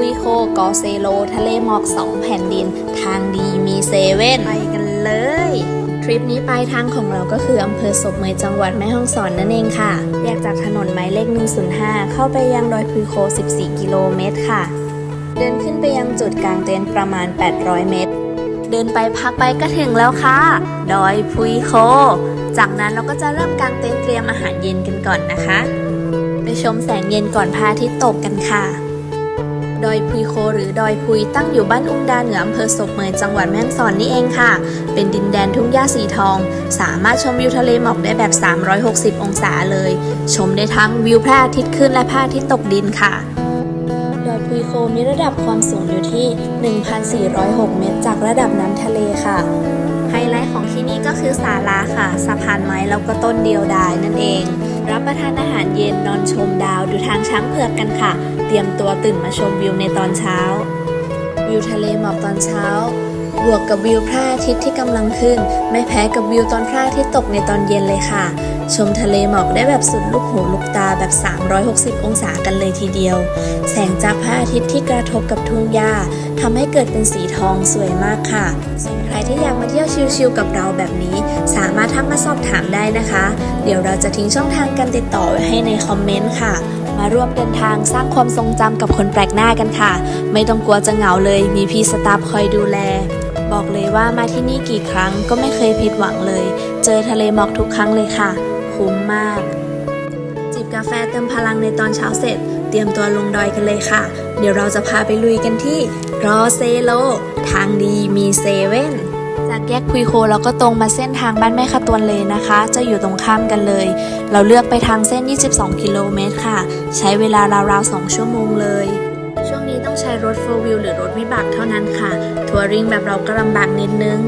พุยโคกอเซโล ทะเลหมอกสองแผ่นดิน ทางดีมีเซเว่นไปกันเลย ทริปนี้ปลายทางของเราก็คืออำเภอศพเมยจังหวัดแม่ฮ่องสอนนั่นเองค่ะ แยกจากถนนหมายเลข 105 เข้าไปยังดอยพุยโค 14 กิโลเมตรค่ะ เดินขึ้นไปยังจุดกลางเต็นท์ประมาณ 800 เมตร เดินไปพักไปก็ถึงแล้วค่ะ ดอยพุยโค จากนั้นเราก็จะเริ่มกางเต็นท์เตรียมอาหารเย็นกันก่อนนะคะ ไปชมแสงเย็นก่อนพระอาทิตย์ตกกันค่ะ ดอยพุยโคหรือดอยพุยตั้งอยู่บ้านอุ้งดาเหนืออำเภอศพเมยจังหวัดแม่ฮ่องสอนนี่เองค่ะ เป็นดินแดนทุ่งหญ้าสีทอง สามารถชมวิวทะเลหมอกได้แบบ 360 องศาเลย ชมได้ทั้งวิวพระอาทิตย์ขึ้นและพระอาทิตย์ตกดินค่ะดอยพุยโคมีระดับความสูงอยู่ที่ 1,406 เมตร จากระดับน้ำทะเลค่ะ ไฮไลท์ของที่นี่ก็คือศาลาค่ะสะพานไม้แล้วก็ต้นเดียวดายนั่นเอง รับประทานอาหารเย็นนอนชมดาวดูทางช้างเผือกกันค่ะ เตรียมตัวตื่นมาชมวิวในตอนเช้า วิวทะเลหมอกตอนเช้า บวกกับวิวพระอาทิตย์ที่กำลังขึ้น ไม่แพ้กับวิวตอนพระอาทิตย์ตกในตอนเย็นเลยค่ะ ชมทะเลหมอกได้แบบสุดลูกหูลูกตาแบบ 360 องศากันเลยทีเดียว แสงจากพระอาทิตย์ที่กระทบกับทุ่งหญ้าทำให้เกิดเป็นสีทองสวยมากค่ะส่วนใครที่อยากมาเที่ยวชิลๆกับเราแบบนี้ สามารถทักมาสอบถามได้นะคะ เดี๋ยวเราจะทิ้งช่องทางการติดต่อไว้ให้ในคอมเมนต์ค่ะ มาร่วมเดินทางสร้างความทรงจำกับคนแปลกหน้ากันค่ะ ไม่ต้องกลัวจะเหงาเลย มีพี่สตาฟคอยดูแลบอกเลยว่ามาที่นี่กี่ครั้งก็ไม่เคยผิดหวังเลย เจอทะเลหมอกทุกครั้งเลยค่ะ คุ้มมาก จิบกาแฟเติมพลังในตอนเช้าเสร็จ เตรียมตัวลงดอยกันเลยค่ะ เดี๋ยวเราจะพาไปลุยกันที่รอเซโล ทางดีมีเซเว่นจากแยกคุยโคเราก็ตรงมาเส้นทางบ้านแม่ขะตวนเลยนะคะ จะอยู่ตรงข้ามกันเลย เราเลือกไปทางเส้น 22 กิโลเมตรค่ะ ใช้เวลาราวๆ 2 ชั่วโมงเลย ช่วงนี้ต้องใช้รถโฟล์วิลหรือรถวิบากเท่านั้นค่ะ ทัวริงแบบเราก็ลำบากนิดนึง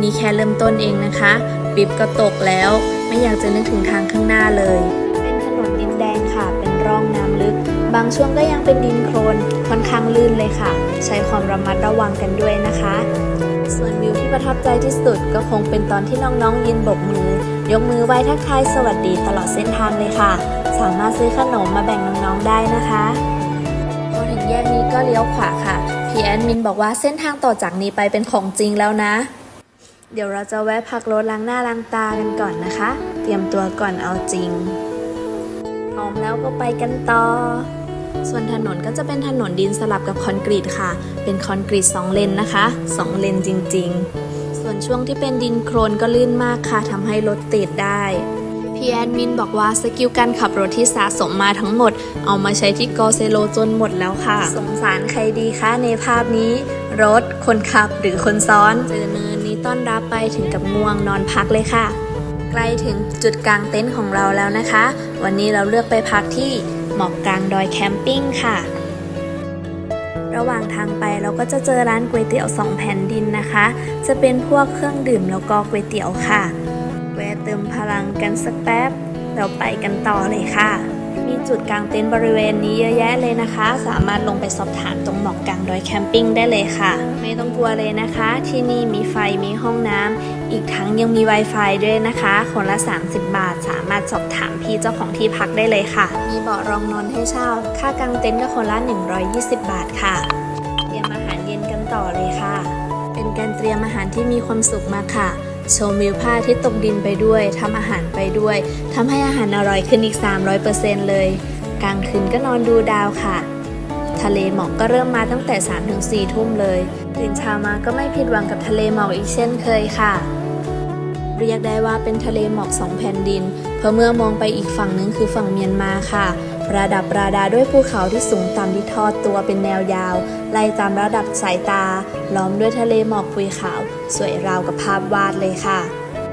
นี่แค่เริ่มต้นเองนะคะ ปิบก็ตกแล้ว ไม่อยากจะนึกถึงทางข้างหน้าเลย เป็นถนนดินแดงค่ะ เป็นร่องน้ำลึก บางช่วงก็ยังเป็นดินโคลนค่อนข้างลื่นเลยค่ะ ใช้ความระมัดระวังกันด้วยนะคะ ส่วนวิวที่ประทับใจที่สุดก็คงเป็นตอนที่น้องๆยืนโบกมือ ยกมือไหว้ทักทายสวัสดีตลอดเส้นทางเลยค่ะ สามารถซื้อขนมมาแบ่งน้องๆได้นะคะพอถึงแยกนี้ก็เลี้ยวขวาค่ะพี่แอดมินบอกว่าเส้นทางต่อจากนี้ไปเป็นของจริงแล้วนะ เดี๋ยวเราจะแวะพักรถล้างหน้าล้างตากันก่อนนะคะ เตรียมตัวก่อนเอาจริง พร้อมแล้วก็ไปกันต่อ ส่วนถนนก็จะเป็นถนนดินสลับกับคอนกรีตค่ะ เป็นคอนกรีต2เลนนะคะ 2 เลนจริง ๆ ส่วนช่วงที่เป็นดินโคลนก็ลื่นมากค่ะทำให้รถติดได้พี่แอดมินบอกว่าสกิลการขับรถที่สะสมมาทั้งหมด เอามาใช้ที่กอเซโลจนหมดแล้วค่ะ สงสารใครดีคะในภาพนี้ รถคนขับหรือคนซ้อนเจอเนินนี้ ต้อนรับไปถึงกับง่วงนอนพักเลยค่ะ ใกล้ถึงจุดกลางเต็นท์ของเราแล้วนะคะ วันนี้เราเลือกไปพักที่หมอกกลางดอยแคมปิ้งค่ะ ระหว่างทางไปเราก็จะเจอร้านก๋วยเตี๋ยวสองแผ่นดินนะคะ จะเป็นพวกเครื่องดื่มแล้วก็ก๋วยเตี๋ยวค่ะ แวะเติมพลังกันสักแป๊บ เราไปกันต่อเลยค่ะ มีจุดกลางเต็นท์บริเวณนี้เยอะแยะเลยนะคะ สามารถลงไปสอบถามตรงหมอกกลางดอยแคมปิ้งได้เลยค่ะ ไม่ต้องกลัวเลยนะคะ ที่นี่มีไฟมีห้องน้ำอีกทั้งยังมี Wi-Fi ด้วยนะคะ คนละ 30 บาท สามารถสอบถามพี่เจ้าของที่พักได้เลยค่ะ มีเบาะรองนอนให้เช่า ค่ากางเต็นท์ก็คนละ 120 บาทค่ะเตรียมอาหารเย็นกันต่อเลยค่ะ เป็นการเตรียมอาหารที่มีความสุขมากค่ะ ชมวิวพระอาทิตย์ตกดินไปด้วยทำอาหารไปด้วยทำให้อาหารอร่อยขึ้นอีก 300%เลย กลางคืนก็นอนดูดาวค่ะ ทะเลหมอกก็เริ่มมาตั้งแต่ 3-4 ทุ่มเลยตื่นเช้ามาก็ไม่ผิดหวังกับทะเลหมอกอีกเช่นเคยค่ะ เรียกได้ว่าเป็นทะเลหมอกสองแผ่นดิน เพราะเมื่อมองไปอีกฝั่งนึงคือฝั่งเมียนมาค่ะประดับประดาด้วยภูเขาที่สูงต่ำที่ทอดตัวเป็นแนวยาว ไล่ตามระดับสายตา ล้อมด้วยทะเลหมอกปุยขาว สวยราวกับภาพวาดเลยค่ะ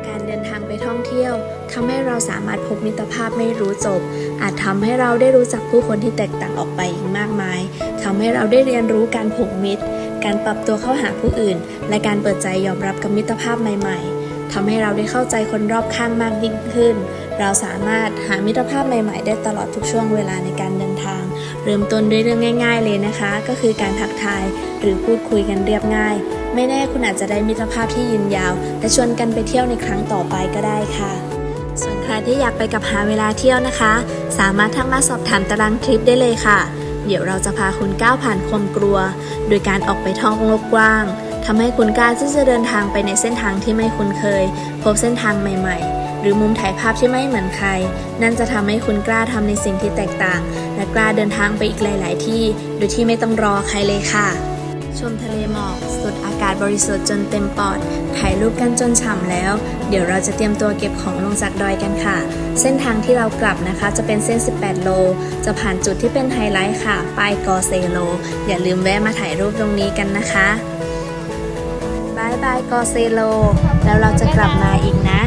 การเดินทางไปท่องเที่ยวทำให้เราสามารถพบมิตรภาพไม่รู้จบ อาจทำให้เราได้รู้จักผู้คนที่แตกต่างออกไปอีกมากมายทำให้เราได้เรียนรู้การผูกมิตร การปรับตัวเข้าหาผู้อื่น และการเปิดใจยอมรับกับมิตรภาพใหม่ ๆ ทำให้เราได้เข้าใจคนรอบข้างมากยิ่งขึ้น เราสามารถหามิตรภาพใหม่ๆ ได้ตลอดทุกช่วงเวลาในการเดินทาง เริ่มต้นด้วยเรื่องง่าย ๆ เลยนะคะ ก็คือการทักทายหรือพูดคุยกันเรียบง่าย ไม่แน่คุณอาจจะได้มิตรภาพที่ยืนยาว และชวนกันไปเที่ยวในครั้งต่อไปก็ได้ค่ะ ส่วนใครที่อยากไปกับหาเวลาเที่ยวนะคะ สามารถทักมาสอบถามตารางทริปได้เลยค่ะ เดี๋ยวเราจะพาคุณก้าวผ่านความกลัว โดยการออกไปท่องโลกกว้าง ทำให้คุณกล้าที่จะเดินทางไปในเส้นทางที่ไม่คุ้นเคย พบเส้นทางใหม่ๆ หรือมุมถ่ายภาพที่ไม่เหมือนใคร นั่นจะทำให้คุณกล้าทำในสิ่งที่แตกต่าง และกล้าเดินทางไปอีกหลาย ๆ ที่ โดยที่ไม่ต้องรอใครเลยค่ะ ชมทะเลหมอกสูดอากาศบริสุทธิ์จนเต็มปอด ถ่ายรูปกันจนฉ่ำแล้ว เดี๋ยวเราจะเตรียมตัวเก็บของลงจากดอยกันค่ะ เส้นทางที่เรากลับนะคะ จะเป็นเส้น 18 โล จะผ่านจุดที่เป็นไฮไลท์ค่ะป้ายกอเซโล อย่าลืมแวะมาถ่ายรูปตรงนี้กันนะคะ บายกอเซโล แล้วเราจะกลับมาอีกนะ